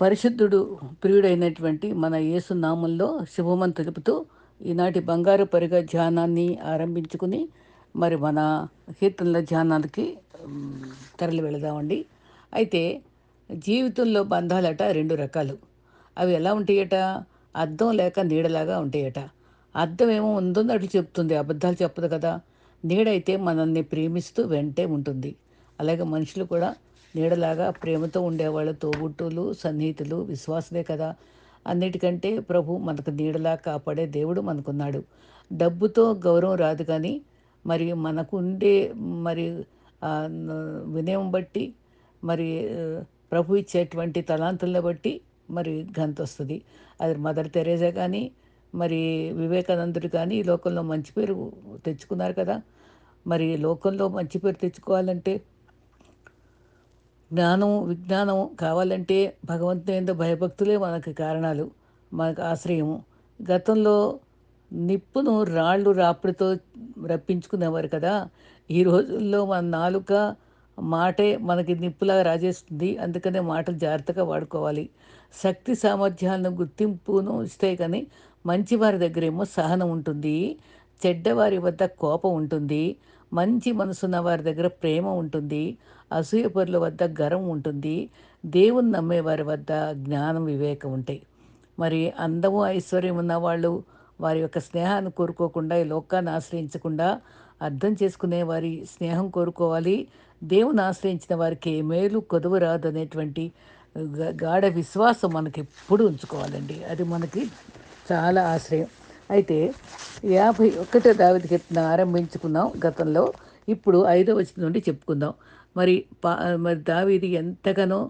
పరిశుద్ధుడు ప్రియుడైనటువంటి మన యేసు నామంలో శుభమని తెలుపుతూ ఈనాటి బంగారు పరిగ ధ్యానాన్ని ఆరంభించుకుని మరి మన కీర్తనల ధ్యానానికి తరలి వెళదామండి. అయితే జీవితంలో బంధాలట రెండు రకాలు. అవి ఎలా ఉంటాయట? అర్థం లేక నీడలాగా ఉంటాయట. అర్థం ఏమో ఉందని చెప్తుంది అబద్ధాలు చెప్పదు కదా. నీడైతే మనల్ని ప్రేమిస్తూ వెంటే ఉంటుంది. అలాగే మనుషులు కూడా నీడలాగా ప్రేమతో ఉండేవాళ్ళు తోబుట్టులు సన్నిహితులు విశ్వాసమే కదా. అన్నిటికంటే ప్రభు మనకు నీడలా కాపాడే దేవుడు మనకున్నాడు. డబ్బుతో గౌరవం రాదు కానీ మరి మనకు ఉండే మరి వినయం బట్టి మరి ప్రభు ఇచ్చేటువంటి తలాంతులను బట్టి మరి గంత వస్తుంది. అది మదర్ తెరేజా కానీ మరి వివేకానందుడు కానీ ఈ లోకంలో మంచి పేరు తెచ్చుకున్నారు కదా. మరి లోకంలో మంచి పేరు తెచ్చుకోవాలంటే జ్ఞానం విజ్ఞానం కావాలంటే భగవంతుని భయభక్తులే మనకి కారణాలు మనకు ఆశ్రయము. గతంలో నిప్పును రాళ్ళు రాపిడితో రప్పించుకునేవారు కదా. ఈ రోజుల్లో మన నాలుక మాటే మనకి నిప్పులాగా రాజేస్తుంది. అందుకనే మాటలు జాగ్రత్తగా వాడుకోవాలి. శక్తి సామర్థ్యాలను గుర్తింపును ఇస్తాయి కానీ మంచివారి దగ్గర ఏమో సహనం ఉంటుంది. చెడ్డవారి వద్ద కోపం ఉంటుంది. మంచి మనసున్న వారి దగ్గర ప్రేమ ఉంటుంది. అసూయపరుల వద్ద గరం ఉంటుంది. దేవుని నమ్మేవారి వద్ద జ్ఞానం వివేకం ఉంటాయి. మరి అందము ఐశ్వర్యం ఉన్న వాళ్ళు వారి యొక్క స్నేహాన్ని కోరుకోకుండా ఈ లోకాన్ని ఆశ్రయించకుండా అర్థం చేసుకునే వారి స్నేహం కోరుకోవాలి. దేవుని ఆశ్రయించిన వారికి ఏ మేలు కొదువు రాదు అనేటువంటి గా- గాఢ విశ్వాసం మనకి ఎప్పుడు ఉంచుకోవాలండి. అది మనకి చాలా ఆశ్రయం. అయితే యాభై ఒకటో దావిది కీర్తన ఆరంభించుకున్నాం గతంలో. ఇప్పుడు ఐదో వచ్చిన నుండి చెప్పుకుందాం. మరి పా మరి దావీది ఎంతగానో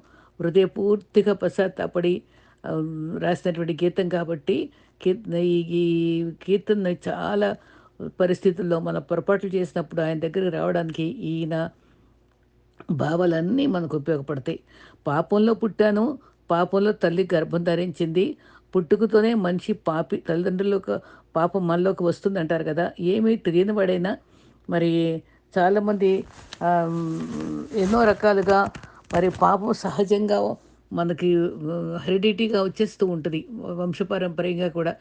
హృదయపూర్తిగా పశ్చాత్తాపడి రాసినటువంటి గీతం కాబట్టి కీర్తన ఈ ఈ కీర్తన చాలా పరిస్థితుల్లో మన పొరపాట్లు చేసినప్పుడు ఆయన దగ్గరికి రావడానికి ఈయన భావాలన్నీ మనకు ఉపయోగపడతాయి. పాపంలో పుట్టాను పాపంలో తల్లి గర్భం ధరించింది పుట్టుకతోనే మనిషి పాపి తల్లిదండ్రులకు పాపం మనలోకి వస్తుంది అంటారు కదా ఏమీ తెలియని వాడైనా మరి చాలామంది ఎన్నో రకాలుగా మరి పాపం సహజంగా మనకి హెరిడిటీగా వచ్చేస్తూ ఉంటుంది. వంశపారంపర్యంగా కూడా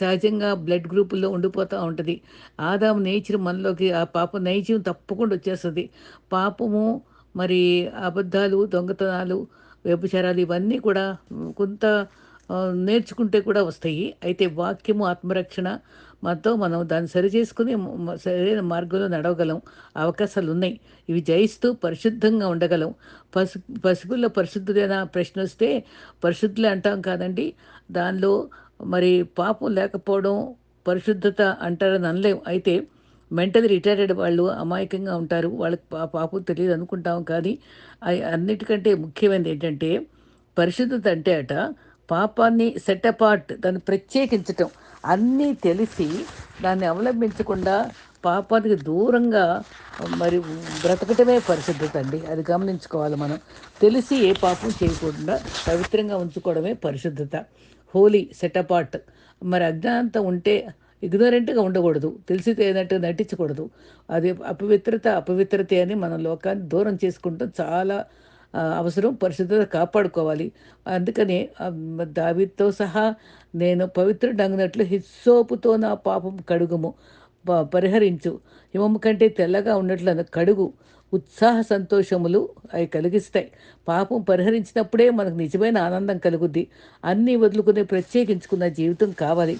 సహజంగా బ్లడ్ గ్రూపుల్లో ఉండిపోతూ ఉంటుంది. ఆదాం నేచర్ మనలోకి ఆ పాపం నైజ్యం తప్పకుండా వచ్చేస్తుంది. పాపము మరి అబద్ధాలు దొంగతనాలు వ్యభిచారాలు ఇవన్నీ కూడా కొంత నేర్చుకుంటే కూడా వస్తాయి. అయితే వాక్యము ఆత్మరక్షణ మనతో మనం దాన్ని సరి చేసుకుని సరైన మార్గంలో నడవగలం. అవకాశాలు ఉన్నాయి ఇవి జయిస్తూ పరిశుద్ధంగా ఉండగలం. పసు పసుపుల్లో పరిశుద్ధుడైన ప్రశ్న వస్తే పరిశుద్ధులు అంటాం కాదండి. దానిలో మరి పాపం లేకపోవడం పరిశుద్ధత అంటారని అనలేం. అయితే మెంటల్ రిటైర్డ్ వాళ్ళు అమాయకంగా ఉంటారు. వాళ్ళకి పా పాపం తెలియదు అనుకుంటాం కానీ అన్నిటికంటే ముఖ్యమైనది ఏంటంటే పరిశుద్ధత అంటే అట పాపాన్ని సెట్ అపార్ట్ దాన్ని ప్రత్యేకించటం అన్నీ తెలిసి దాన్ని అవలంబించకుండా పాపానికి దూరంగా మరి బ్రతకటమే పరిశుద్ధత అండి. అది గమనించుకోవాలి మనం. తెలిసి ఏ పాపం చేయకుండా పవిత్రంగా ఉంచుకోవడమే పరిశుద్ధత. హోలీ సెట్ అపార్ట్ మరి అజ్ఞానంతో ఉంటే ఇగ్నోరెంట్గా ఉండకూడదు. తెలిసి తేనట్టు నటించకూడదు. అది అపవిత్రత అపవిత్రత అని మన లోకాన్ని దూరం చేసుకుంటాం చాలా అవసరం పరిశుద్ధత కాపాడుకోవాలి. అందుకని దావితో సహా నేను పవిత్రుడగినట్లు హిస్సోపుతో నా పాపం కడుగుము. ప- పరిహరించు. హిమము కంటే తెల్లగా ఉన్నట్లు కడుగు. ఉత్సాహ సంతోషములు అవి కలిగిస్తాయి. పాపం పరిహరించినప్పుడే మనకు నిజమైన ఆనందం కలుగుద్ది. అన్నీ వదులుకుని ప్రత్యేకించుకున్న జీవితం కావాలి.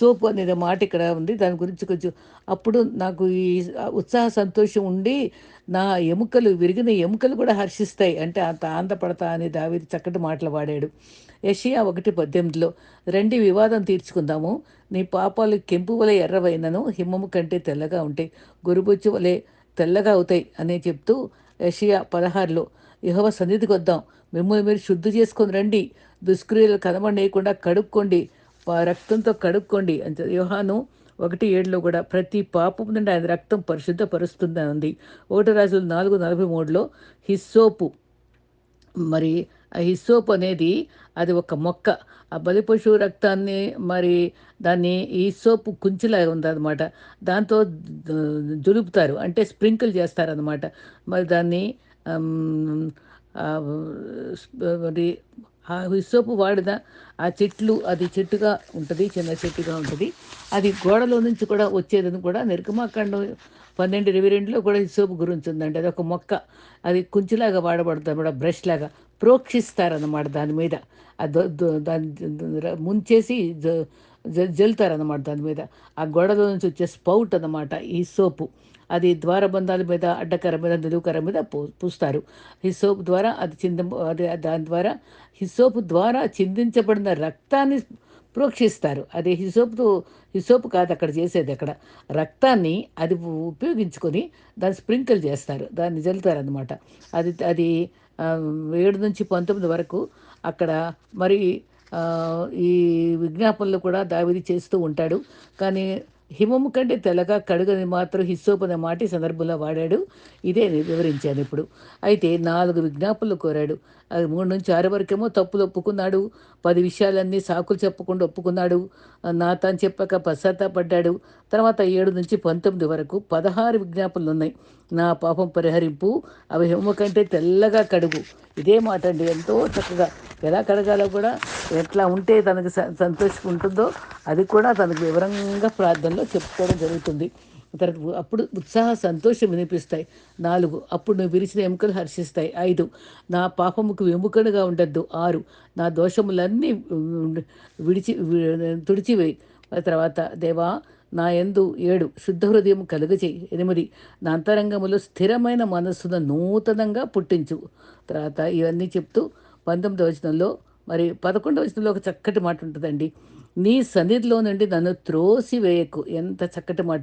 సోపు అనేది మాట ఇక్కడ ఉంది. దాని గురించి కొంచెం అప్పుడు నాకు ఈ ఉత్సాహ సంతోషం ఉండి నా ఎముకలు విరిగిన ఎముకలు కూడా హర్షిస్తాయి. అంటే అంత ఆనందపడతా అని దావీదు చక్కటి మాటలు వాడాడు. యషియా ఒకటి పద్దెనిమిదిలో రండి వివాదం తీర్చుకుందాము. నీ పాపాలు కెంపు వలె ఎర్రవైనను హిమము కంటే తెల్లగా ఉంటాయి గురుబొచ్చు వలె తెల్లగా అవుతాయి అని చెప్తూ యషియా పదహారులో యహోవ సన్నిధికి వద్దాం. మిమ్మల్ని మీరు శుద్ధి చేసుకొని రండి. దుష్క్రియలు కనబడేయకుండా కడుక్కోండి. రక్తంతో కడుక్కోండి అని యోహాను ఒకటి ఏడులో కూడా ప్రతి పాపం నుండి ఆయన రక్తం పరిశుద్ధపరుస్తుందని ఉంది. ఒకటి రాజులు నాలుగు నలభై మూడులో హిస్సోపు. మరి ఆ హిస్సోప్ అనేది అది ఒక మొక్క. ఆ బలి పశువు రక్తాన్ని మరి దాన్ని ఈ సోపు కుంచిలాగా ఉందన్నమాట. దాంతో జులుపుతారు అంటే స్ప్రింకిల్ చేస్తారనమాట మరి దాన్ని మరి ఆ హిస్సోపు వాడిన ఆ చెట్లు అది చెట్టుగా ఉంటుంది చిన్న చెట్టుగా ఉంటుంది. అది గోడలో నుంచి కూడా వచ్చేదని కూడా నిర్గమాకాండం పన్నెండు ఇరవై రెండులో కూడా హిస్సోపు గురించి ఉందండి అది ఒక మొక్క. అది కుంచిలాగా వాడబడుతుంది కూడా బ్రష్ లాగా. ప్రోక్షిస్తారన్నమాట దాని మీద. దాని దాన్ని ముంచేసి జ- దాని మీద. ఆ గోడలో నుంచి వచ్చే స్పౌట్ అన్నమాట ఈ సోపు. అది ద్వారబంధాల మీద అడ్డకర మీద నిలువుకర మీద పూ పూస్తారు. హిస్సోపు ద్వారా అది చింద అది దాని ద్వారా హిస్సోపు ద్వారా చిందించబడిన రక్తాన్ని ప్రోక్షిస్తారు. అది హిసోపుతో హిసోపు కాదు అక్కడ చేసేది అక్కడ. రక్తాన్ని అది ఉపయోగించుకొని దాన్ని స్ప్రింకిల్ చేస్తారు. దాన్ని జల్లుతారు అనమాట అది అది ఏడు నుంచి పంతొమ్మిది వరకు అక్కడ మరి ఈ విజ్ఞాపనలు కూడా దావిది చేస్తూ ఉంటాడు. కానీ హిమము కంటే తెల్లగా కడుగని మాత్రం హిస్సోపన మాట ఈ సందర్భంలో వాడాడు. ఇదే వివరించాను ఇప్పుడు. అయితే నాలుగు విజ్ఞాపనలు కోరాడు. మూడు నుంచి ఆరు వరకేమో తప్పులు ఒప్పుకున్నాడు. పది విషయాలన్నీ సాకులు చెప్పకుండా ఒప్పుకున్నాడు. నా తాను చెప్పక పశ్చాత్తాపడ్డాడు. తర్వాత ఏడు నుంచి పంతొమ్మిది వరకు పదహారు విజ్ఞాపనలు ఉన్నాయి నా పాపం పరిహరింపు అవి హిమ కంటే తెల్లగా కడుగు. ఇదే మాట అండి. ఎంతో చక్కగా. ఎలా కడగాలో కూడా ఎట్లా ఉంటే తనకు స- సంతోషం ఉంటుందో అది కూడా తనకు వివరంగా ప్రార్థనలో చెప్పుకోవడం జరుగుతుంది. తర్వాత అప్పుడు ఉత్సాహ సంతోషం వినిపిస్తాయి. నాలుగు అప్పుడు నువ్వు విరిచిన ఎముకలు హర్షిస్తాయి. ఐదు నా పాపముకు వెముకనుగా ఉండద్దు. ఆరు నా దోషములన్నీ విడిచి తుడిచివేయి. తర్వాత దేవా నా యందు ఏడు శుద్ధ హృదయం కలుగచేయి ఎనిమిది నా అంతరంగములో స్థిరమైన మనస్సును నూతనంగా పుట్టించు. తర్వాత ఇవన్నీ చెప్తూ పంతొమ్మిది వచనంలో మరి పదకొండవ వచనంలో ఒక చక్కటి మాట ఉంటుందండి. నీ సన్నిధిలో నుండి నన్ను త్రోసివేయకు. ఎంత చక్కటి మాట.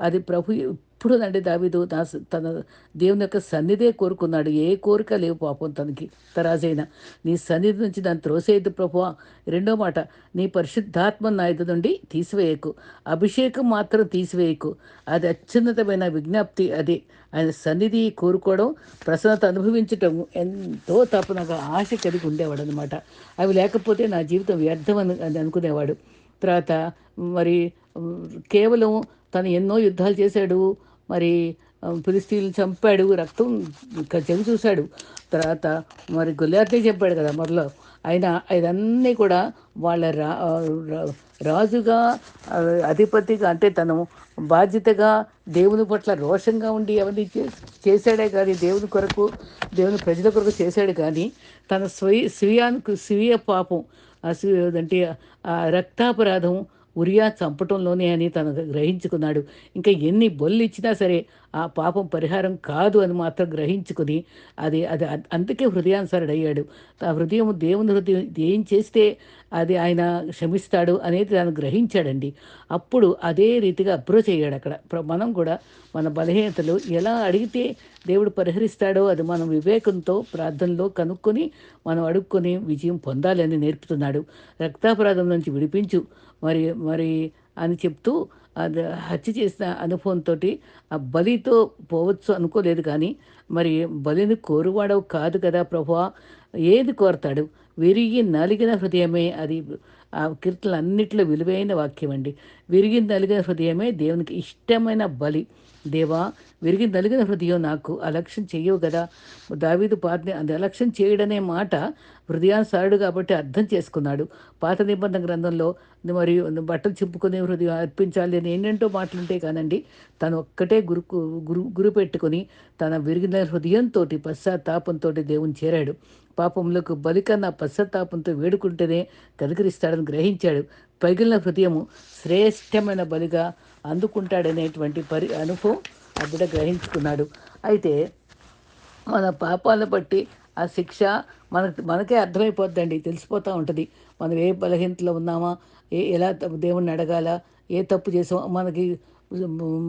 అది ప్రభు ఎప్పుడు నండి దావిదు నా తన దేవుని యొక్క సన్నిధే కోరుకున్నాడు. ఏ కోరిక లేవు పాపం తనకి తరాజైన. నీ సన్నిధి నుంచి నన్ను త్రోసేయద్దు ప్రభు రెండో మాట. నీ పరిశుద్ధాత్మ నా నుండి తీసివేయకు. అభిషేకం మాత్రం తీసివేయకు. అది అత్యున్నతమైన విజ్ఞప్తి అది. ఆయన సన్నిధి కోరుకోవడం ప్రసన్నత అనుభవించటం ఎంతో తపనగా ఆశ కలిగి ఉండేవాడు అనమాట అవి లేకపోతే నా జీవితం వ్యర్థం అని అని అనుకునేవాడు. తర్వాత మరి కేవలం తను ఎన్నో యుద్ధాలు చేశాడు మరి ఆ, ఫిలిస్తీన్లు చంపాడు రక్తం ఇంకా చెవి చూశాడు. తర్వాత మరి గుల్లార్తే చెప్పాడు కదా మొదలో ఆయన ఇదన్నీ కూడా వాళ్ళ రా- రాజుగా అధిపతిగా అంటే తను బాధ్యతగా దేవుని పట్ల రోషంగా ఉండి అవన్నీ చే- చేశాడే కానీ దేవుని కొరకు దేవుని ప్రజల కొరకు చేశాడు కానీ తన స్వయ స్వీయానికి స్వీయ పాపం ఆ అంటే ఆ రక్తాపరాధం ఉరియా చంపటంలోనే అని తను గ్రహించుకున్నాడు. ఇంకా ఎన్ని బొల్లు ఇచ్చినా సరే ఆ పాపం పరిహారం కాదు అని మాత్రం గ్రహించుకుని అది అది అందుకే హృదయానుసారుడు అయ్యాడు. ఆ హృదయం దేవుని హృదయం ఏం చేస్తే అది ఆయన క్షమిస్తాడు అనేది తాను గ్రహించాడండి. అప్పుడు అదే రీతిగా అప్రోచ్ అయ్యాడు అక్కడ. మనం కూడా మన బలహీనతలు ఎలా అడిగితే దేవుడు పరిహరిస్తాడో అది మనం వివేకంతో ప్రార్థనలో కనుక్కొని మనం అడుక్కొని విజయం పొందాలని నేర్పుతున్నాడు. రక్తాపరాధం నుంచి విడిపించు. మరి మరి అని చెప్తూ అది హత్య చేసిన అనుభవంతో ఆ బలితో పోవచ్చు అనుకోలేదు కానీ మరి బలిని కోరువాడవు కాదు కదా ప్రభు. ఏది కోరతాడు? విరిగి నలిగిన హృదయమే అది. ఆ కీర్తనలు అన్నింటిలో విలువైన వాక్యం అండి విరిగి నలిగిన హృదయమే దేవునికి ఇష్టమైన బలి. దేవా విరిగి నలిగిన హృదయం నాకు అలక్ష్యం చెయ్యవు కదా? దావీదు పాతని అది అలక్ష్యం చేయడనే మాట హృదయానుసారుడు కాబట్టి అర్థం చేసుకున్నాడు. పాత నిబంధన గ్రంథంలో మరియు బట్టలు చింపుకునే హృదయం అర్పించాలి అని ఏంటంటో మాటలుంటాయి కానండి. తను ఒక్కటే గురు గురు గురు పెట్టుకుని తన విరిగిన హృదయంతో పశ్చాత్తాపంతో దేవుని చేరాడు. పాపములకు బలికన్న పశ్చాత్తాపంతో వేడుకుంటేనే కనుకరిస్తాడని గ్రహించాడు. పగిలిన హృదయము శ్రేష్టమైన బలిగా అందుకుంటాడనేటువంటి పరి అనుభవం ఆ బిడ్డ గ్రహించుకున్నాడు. అయితే మన పాపాలను బట్టి ఆ శిక్ష మనకు మనకే అర్థమైపోద్దండి. తెలిసిపోతూ ఉంటుంది. మనం ఏ బలహీనతలో ఉన్నామా? ఏ ఎలా దేవుణ్ణి అడగాల? ఏ తప్పు చేసామో? మనకి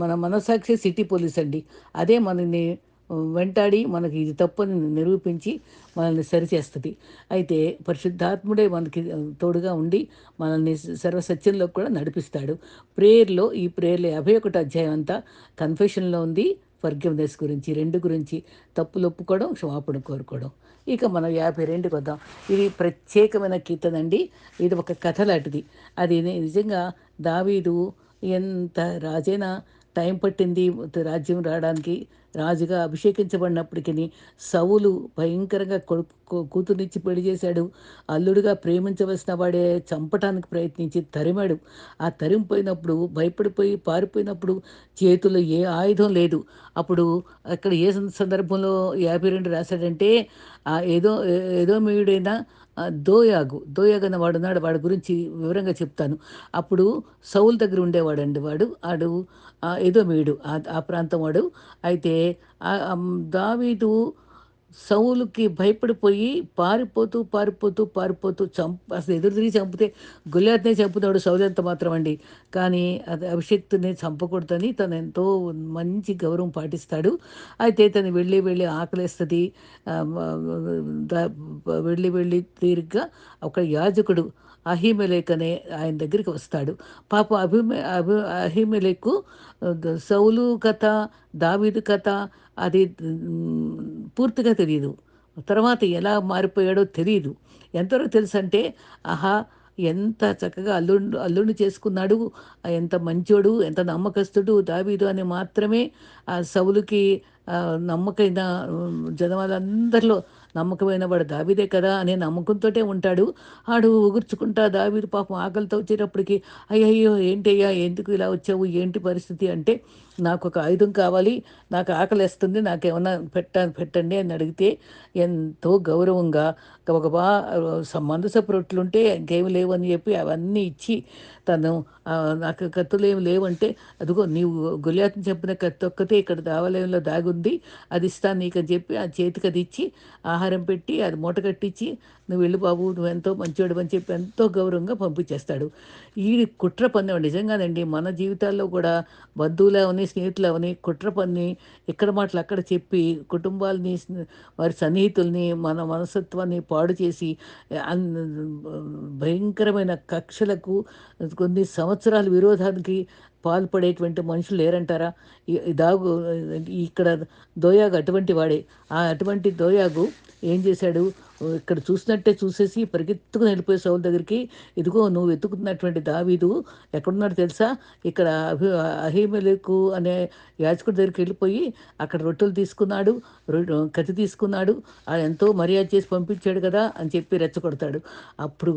మన మనసాక్షి సిటీ పోలీస్ అండి అదే మనల్ని వెంటాడి మనకి ఇది తప్పని నిరూపించి మనల్ని సరిచేస్తుంది. అయితే పరిశుద్ధాత్ముడే మనకి తోడుగా ఉండి మనల్ని సర్వసత్యంలో కూడా నడిపిస్తాడు. ప్రేయర్లో ఈ ప్రేయర్లో యాభై ఒకటి అధ్యాయం అంతా కన్ఫెషన్లో ఉంది. ఫర్గివ్నెస్ గురించి రెండు గురించి తప్పులు ఒప్పుకోవడం క్షమాపణ కోరుకోవడం. ఇక మనం యాభై రెండుకి వద్దాం. ఇది ప్రత్యేకమైన కీర్తన అండి. ఇది ఒక కథ లాంటిది. అది నిజంగా దావీదు ఎంత రాజైనా టైం పట్టింది రాజ్యం రావడానికి రాజుగా అభిషేకించబడినప్పటికీ సవులు భయంకరంగా కొడుకు కూ- కూతుర్నిచ్చి పెళ్ళి చేశాడు. అల్లుడిగా ప్రేమించవలసిన వాడే చంపటానికి ప్రయత్నించి తరిమాడు. ఆ తరిమిపోయినప్పుడు భయపడిపోయి పారిపోయినప్పుడు చేతుల్లో ఏ ఆయుధం లేదు. అప్పుడు అక్కడ ఏ సందర్భంలో యాభై రెండు రాశాడంటే ఆ ఏదో ఏదో మీయుడైనా దోయాగు దోయాగు అన్న వాడు ఉన్నాడు. వాడి గురించి వివరంగా చెప్తాను. అప్పుడు సౌల్ దగ్గర ఉండేవాడండి వాడు. ఆడు ఆ ఏదో మీడు ఆ ఆ ప్రాంతం వాడు. అయితే దావీదు సౌలుకి భయపడిపోయి పారిపోతూ పారిపోతూ పారిపోతూ చంప అసలు ఎదురు తిరిగి చంపితే గొల్లాత్నే చంపుతాడు సౌలు ఎంత మాత్రం అండి కానీ అది అభిషక్తుని చంపకూడదని తను ఎంతో మంచి గౌరవం పాటిస్తాడు. అయితే తను వెళ్ళి వెళ్ళి ఆకలేస్తుంది. వెళ్ళి వెళ్ళి తీరిగ్గా ఒక యాజకుడు అహిమెలేక్ అనే ఆయన దగ్గరికి వస్తాడు. పాప అభిమే అభి అహిమెలేకు సౌలు కథ దావీదు కథ అది పూర్తిగా తెలియదు తర్వాత ఎలా మారిపోయాడో తెలియదు ఎంతవరకు తెలుసు అంటే ఆహా ఎంత చక్కగా అల్లుడు అల్లుడిని చేసుకున్నాడు ఎంత మంచోడు ఎంత నమ్మకస్తుడు దావీదు అని మాత్రమే ఆ సౌలుకి నమ్మకైన ఉమ్, అందరిలో నమ్మకమైన వాడు దావిదే కదా అనే నమ్మకంతో ఉంటాడు. ఆడు ఉగుర్చుకుంటా దావిది పాపం ఆకలితో వచ్చేటప్పటికి అయ్యయ్యో ఏంటయ్యా ఎందుకు ఇలా వచ్చావు? ఏంటి పరిస్థితి? అంటే నాకు ఒక ఆయుధం కావాలి నాకు ఆకలిస్తుంది నాకేమన్నా పెట్ట పెట్టండి అని అడిగితే ఎంతో గౌరవంగా గబగబా మందసపు రొట్టెలు ఉంటే ఇంకేమి లేవు అని చెప్పి అవన్నీ ఇచ్చి తను నాకు కత్తులు ఏమి లేవంటే అదిగో నీవు గొలియాతని చెప్పిన కత్తి ఒక్కతే ఇక్కడ దావాలయంలో దాగుంది అది ఇస్తాను నీకు అని చెప్పి ఆ చేతికి అది ఇచ్చి ఆహారం పెట్టి అది మూట కట్టించి నువ్వు వెళ్ళి బాబు నువ్వు ఎంతో మంచివాడు అని చెప్పి ఎంతో గౌరవంగా పంపించేస్తాడు. ఈ కుట్ర పన్ను నిజంగానండి మన జీవితాల్లో కూడా బంధువులు అవని స్నేహితులు అవని కుట్ర పన్ని ఇక్కడ మాటలు అక్కడ చెప్పి కుటుంబాలని వారి సన్నిహితుల్ని మన మనస్తత్వాన్ని పాడు చేసి అన్- భయంకరమైన కక్షలకు కొన్ని సంవత్సరాల విరోధానికి పాల్పడేటువంటి మనుషులు లేరంటారా? దాగు ఇక్కడ దోయాగు అటువంటి వాడే. ఆ అటువంటి దోయాగు ఏం చేశాడు? ఇక్కడ చూసినట్టే చూసేసి పరిగెత్తుకుని వెళ్ళిపోయి సౌల్ దగ్గరికి ఇదిగో నువ్వు వెతుకుతున్నటువంటి దావీదు ఎక్కడున్నాడు తెలుసా? ఇక్కడ అభి అహిమలకు అనే యాజకుడి దగ్గరికి వెళ్ళిపోయి అక్కడ రొట్టెలు తీసుకున్నాడు రొ- కత్తి తీసుకున్నాడు ఎంతో మర్యాద చేసి పంపించాడు కదా అని చెప్పి రెచ్చగొడతాడు. అప్పుడు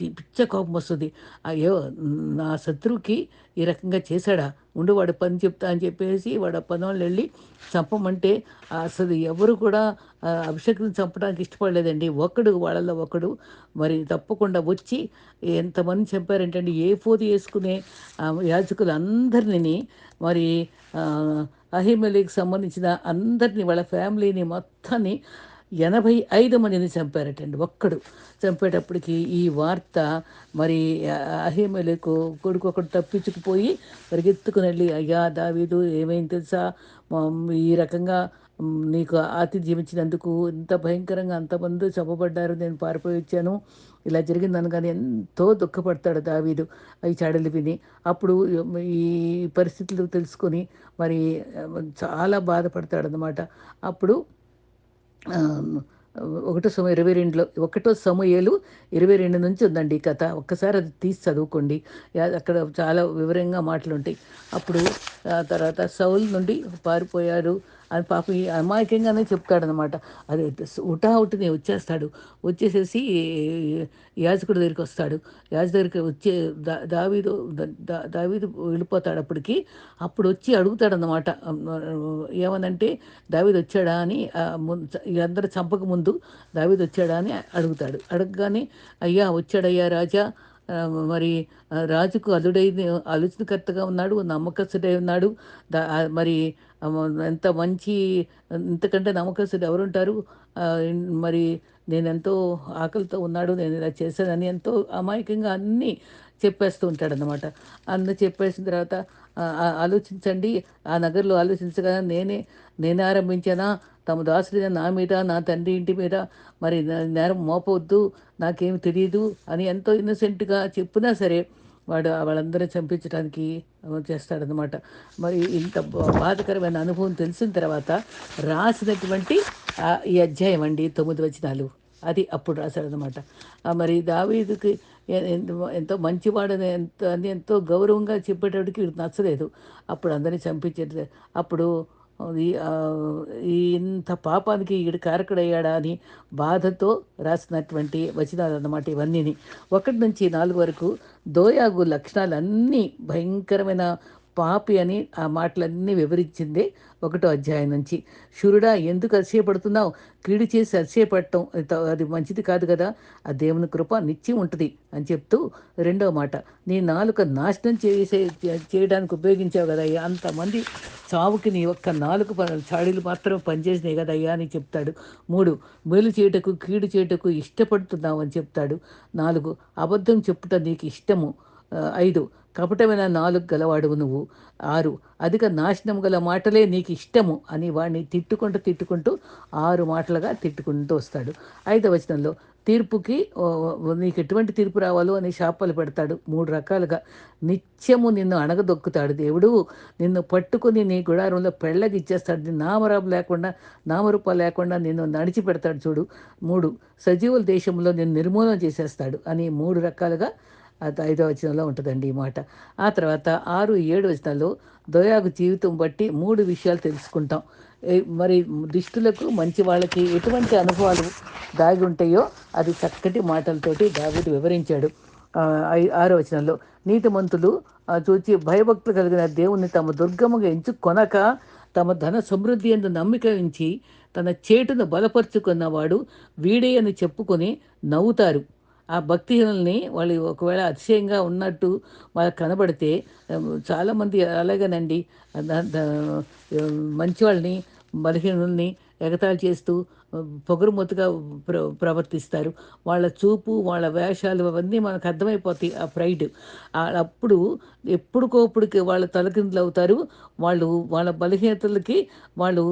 పిచ్చ కోపం వస్తుంది. అయ్యో నా శత్రువుకి ఈ రకంగా చేశాడా? ఉండి వాడు పని చెప్తా అని చెప్పేసి వాడు ఆ పని వాళ్ళు వెళ్ళి చంపమంటే అసలు ఎవరు కూడా ఆ, అభిషేక్ని చంపడానికి ఇష్టపడలేదండి. ఒకడు వాళ్ళలో ఒకడు. మరి తప్పకుండా వచ్చి ఎంతమంది చంపారంటే ఏ పోది వేసుకునే ఆ, యాజకులందరినీ మరి ఆ, అహిమలికి సంబంధించిన అందరినీ వాళ్ళ ఫ్యామిలీని మొత్తాన్ని ఎనభై ఐదు మందిని చంపారటండి. ఒక్కడు చంపేటప్పటికి ఈ వార్త మరి అహిమలకు కొడుకు ఒకడు తప్పించుకుపోయి పరిగెత్తుకుని వెళ్ళి అయ్యా దావీదు ఏమైంది తెలుసా? ఈ రకంగా నీకు ఆతిథ్యం ఇచ్చినందుకు ఇంత భయంకరంగా అంతమంది చంపబడ్డారు నేను పారిపోయి వచ్చాను. ఇలా జరిగింది అనగానే ఎంతో దుఃఖపడతాడు దావీదు. ఈ చాడలు విని అప్పుడు ఈ పరిస్థితులు తెలుసుకొని మరి చాలా బాధపడతాడు అనమాట అప్పుడు ఒకటో సమ ఇరవై రెండులో ఒకటో సమయాలు ఇరవై రెండు నుంచి ఉందండి ఈ కథ. ఒక్కసారి అది తీసి చదువుకోండి. అక్కడ చాలా వివరంగా మాటలు ఉంటాయి అప్పుడు ఆ తర్వాత సౌల్ నుండి పారిపోయారు. అది పాప ఈ అమాయకంగానే చెప్తాడనమాట అది ఉటా ఉటిని వచ్చేస్తాడు. వచ్చేసేసి యాజకుడి దగ్గరికి వస్తాడు. యాజ దగ్గరికి వచ్చే దా దావీదు దావీదు వెళ్ళిపోతాడు అప్పటికి. అప్పుడు వచ్చి అడుగుతాడనమాట ఏమనంటే దావీదు వచ్చాడా అని ఆ, వీళ్ళందరూ చంపక ముందు దావీదు వచ్చాడా అని అడుగుతాడు. అడగగానే అయ్యా వచ్చాడయ్యా రాజా. మరి రాజుకు అల్లుడై ఆలోచనకర్తగా ఉన్నాడు నమ్మకస్తుడై ఉన్నాడు. దా మరి ఎంత మంచి ఇంతకంటే నమ్మకస్తుడు ఎవరుంటారు? మరి నేను ఎంతో ఆకలితో ఉన్నాడు నేను ఇలా చేశానని ఎంతో అమాయకంగా అన్నీ చెప్పేస్తూ ఉంటాడనమాట అన్నీ చెప్పేసిన తర్వాత ఆలోచించండి. ఆ నగర్లో ఆలోచించగా నేనే నేనే ఆరంభించానా? తమ దాసుడైన నా మీద నా తండ్రి ఇంటి మీద మరి నేరం మోపవద్దు నాకేమి తెలియదు అని ఎంతో ఇన్నసెంట్గా చెప్పినా సరే వాడు వాళ్ళందరూ చంపించడానికి చేస్తాడనమాట మరి ఇంత బాధకరమైన అనుభవం తెలిసిన తర్వాత రాసినటువంటి ఈ అధ్యాయం అండి తొమ్మిది వచనాలు. అది అప్పుడు రాశాడనమాట మరి దావీదుకి ఎంతో మంచివాడని ఎంతో అని ఎంతో గౌరవంగా చెప్పేటప్పటికి వీడికి నచ్చలేదు. అప్పుడు అందరినీ చంపించే అప్పుడు ఇంత పాపానికి ఈడు కారకుడయ్యాడా అని బాధతో రాసినటువంటి వచనాలు అన్నమాట ఇవన్నీని. ఒకటి నుంచి నాలుగు వరకు దోయాగు లక్షణాలన్నీ భయంకరమైన పాపి అని ఆ మాటలన్నీ వివరించింది ఒకటో అధ్యాయం నుంచి. శురుడా ఎందుకు అతిశయపడుతున్నావు? కీడు చేసి అతిశయపడటం అది మంచిది కాదు కదా? ఆ దేవుని కృప నిత్యం ఉంటుంది అని చెప్తూ రెండో మాట నీ నాలుక నాశనం చేసే చేయడానికి ఉపయోగించావు కదయ్యా. అంతమంది చావుకి నీ ఒక్క నాలుగు చాడీలు మాత్రం పనిచేసినాయి కదయ్యా అని చెప్తాడు. మూడు మేలు చేయుటకు కీడు చేయుటకు ఇష్టపడుతున్నావు అని చెప్తాడు. నాలుగు అబద్ధం చెప్పుట నీకు ఇష్టము. ఐదు కపటమైన నాలుగు గలవాడువు నువ్వు. ఆరు అధిక నాశనం గల మాటలే నీకు ఇష్టము అని వాడిని తిట్టుకుంటూ తిట్టుకుంటూ ఆరు మాటలుగా తిట్టుకుంటూ వస్తాడు. ఐదవ వచనంలో తీర్పుకి నీకు ఎటువంటి తీర్పు రావాలో అని శాపాలు పెడతాడు. మూడు రకాలుగా నిత్యము నిన్ను అణగదొక్కుతాడు దేవుడు. నిన్ను పట్టుకుని నీ గుడారంలో పెళ్ళకి ఇచ్చేస్తాడు. నీ నామరాబు లేకుండా నామరూపాలు లేకుండా నిన్ను నడిచి పెడతాడు చూడు. మూడు సజీవుల దేశంలో నిన్ను నిర్మూలన చేసేస్తాడు అని మూడు రకాలుగా ఐదో వచనంలో ఉంటుందండి ఈ మాట. ఆ తర్వాత ఆరు ఏడు వచనాల్లో దొయాకు జీవితం బట్టి మూడు విషయాలు తెలుసుకుంటాం. మరి దుష్టులకు మంచి వాళ్ళకి ఎటువంటి అనుభవాలు దాగి ఉంటాయో అది చక్కటి మాటలతోటి దావిది వివరించాడు. ఐ- ఆరో వచనంలో నీతిమంతులు చూచి భయభక్తులు కలిగిన దేవుణ్ణి తమ దుర్గముగా ఎంచు కొనక తమ ధన సమృద్ధి ఎందు నమ్మిక ఉంచి తన చేటును బలపరుచుకున్నవాడు వీడే అని చెప్పుకొని నవ్వుతారు. ఆ భక్తిహీనుల్ని వాళ్ళు ఒకవేళ అతిశయంగా ఉన్నట్టు వాళ్ళకి కనబడితే చాలామంది అలాగేనండి. మంచి వాళ్ళని బలహీనుల్ని ఎగతాళి చేస్తూ ఉమ్, ప్ర ప్రవర్తిస్తారు. వాళ్ళ చూపు వాళ్ళ వేషాలు అవన్నీ మనకు అర్థమైపోతాయి ఆ ప్రైడ్. అప్పుడు ఎప్పుడుకోప్పుడుకి వాళ్ళ తలకిందులు అవుతారు వాళ్ళు వాళ్ళ బలహీనతలకి వాళ్ళు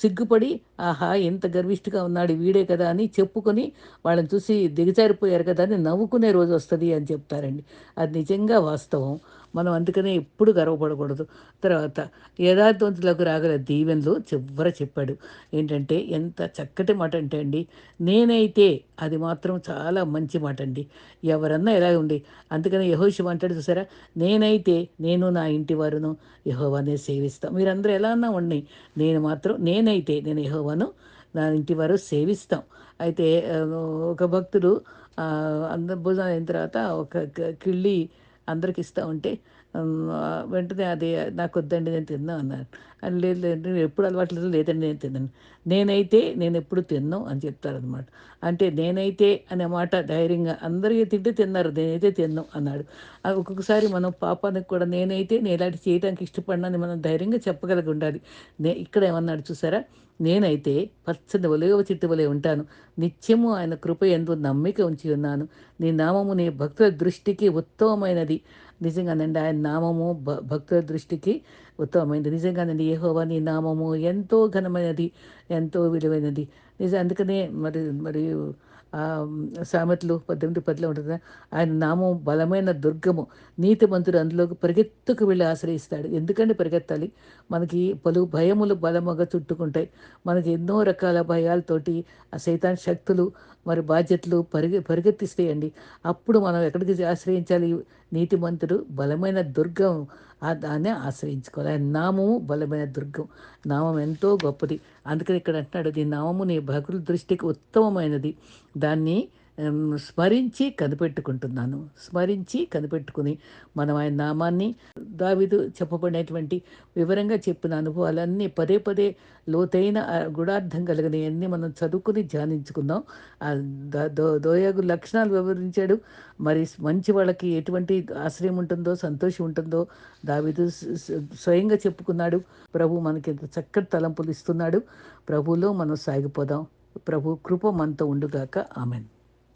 సిగ్గుపడి ఆహా ఎంత గర్విష్ఠగా ఉన్నాడు వీడే కదా అని చెప్పుకొని వాళ్ళని చూసి దిగజారిపోయారు కదా అని నవ్వుకునే రోజు వస్తుంది అని చెప్తారండి. అది నిజంగా వాస్తవం. మనం అందుకనే ఎప్పుడు గర్వపడకూడదు. తర్వాత యథార్థవంతులకు రాగల దీవెనలు చివర చెప్పాడు. ఏంటంటే ఎంత చక్కటి మాట అంటే అండి నేనైతే అది మాత్రం చాలా మంచి మాట అండి. ఎవరన్నా ఎలా ఉండి అందుకని యహోశివ అంటాడు చూసారా నేనైతే నేను నా ఇంటి వారును యహోవానే సేవిస్తాం. మీరందరూ ఎలా అన్నా ఉండి నేను మాత్రం నేనైతే నేను యహోవాను నా ఇంటి వారు సేవిస్తాం. అయితే ఒక భక్తుడు అంద భోజనం అయిన తర్వాత ఒక కిళ్ళి అందరికి ఇస్తూ ఉంటే వెంటనే అది నాకు వద్దండి నేను తిన్నా అన్నారు. అని లేదు లేదు నేను ఎప్పుడు అలవాటు లేదు లేదండి నేను తిన్నాను నేనైతే నేను ఎప్పుడు తిన్నాం అని చెప్తారనమాట అంటే నేనైతే అనే మాట ధైర్యంగా అందరికీ తింటే తిన్నారు నేనైతే తిన్నాం అన్నాడు. ఒక్కొక్కసారి మనం పాపానికి కూడా నేనైతే నేను ఇలాంటి చేయడానికి ఇష్టపడినని మనం ధైర్యంగా చెప్పగలిగి ఉండాలి. నే ఇక్కడ ఏమన్నాడు చూసారా? నేనైతే పచ్చని ఒలివ చెట్టు వలె ఉంటాను. నిత్యము ఆయన కృప ఎందు నమ్మిక ఉంచి ఉన్నాను. నీ నామము నీ భక్తుల దృష్టికి ఉత్తమమైనది. నిజంగానండి ఆయన నామము భక్తుల దృష్టికి ఉత్తమమైనది. నిజంగానండి యెహోవా నీ నామము ఎంతో ఘనమైనది ఎంతో విలువైనది. నిజం అందుకనే మరి మరి సామెతలు పద్దెనిమిది పదిలో ఉంటుంది ఆయన నామం బలమైన దుర్గము నీతిమంతుడు అందులోకి పరిగెత్తుకు వెళ్ళి ఆశ్రయిస్తాడు. ఎందుకంటే పరిగెత్తాలి? మనకి పలు భయములు బలముగా చుట్టుకుంటాయి. మనకి ఎన్నో రకాల భయాలతోటి ఆ సైతాన్ శక్తులు మరి బాధ్యతలు పరిగె పరిగెత్తిస్తాయండి. అప్పుడు మనం ఎక్కడికి ఆశ్రయించాలి? నీతిమంతుడు బలమైన దుర్గం దాన్ని ఆశ్రయించుకోవాలి. ఆయన నామము బలమైన దుర్గం. నామం ఎంతో గొప్పది. అందుకని ఇక్కడ అంటున్నాడు నీ నామము నీ భక్తుల దృష్టికి ఉత్తమమైనది. దాన్ని స్మరించి కనిపెట్టుకుంటున్నాను. స్మరించి కనిపెట్టుకుని మనం ఆయన నామాన్ని దావిదు చెప్పబడినటువంటి వివరంగా చెప్పిన అనుభవాలన్నీ పదే పదే లోతైన ఆ గుడార్థం కలిగినవన్నీ మనం చదువుకుని ధ్యానించుకుందాం. ఆ దో- దోయాగు లక్షణాలు వివరించాడు. మరి మంచి వాళ్ళకి ఎటువంటి ఆశ్రయం ఉంటుందో సంతోషం ఉంటుందో దావిదు స్వయంగా చెప్పుకున్నాడు. ప్రభు మనకి ఎంత చక్కటి తలంపులు ఇస్తున్నాడు. ప్రభులో మనం సాగిపోదాం. ప్రభు కృప మనతో ఉండుగాక. ఆమెను.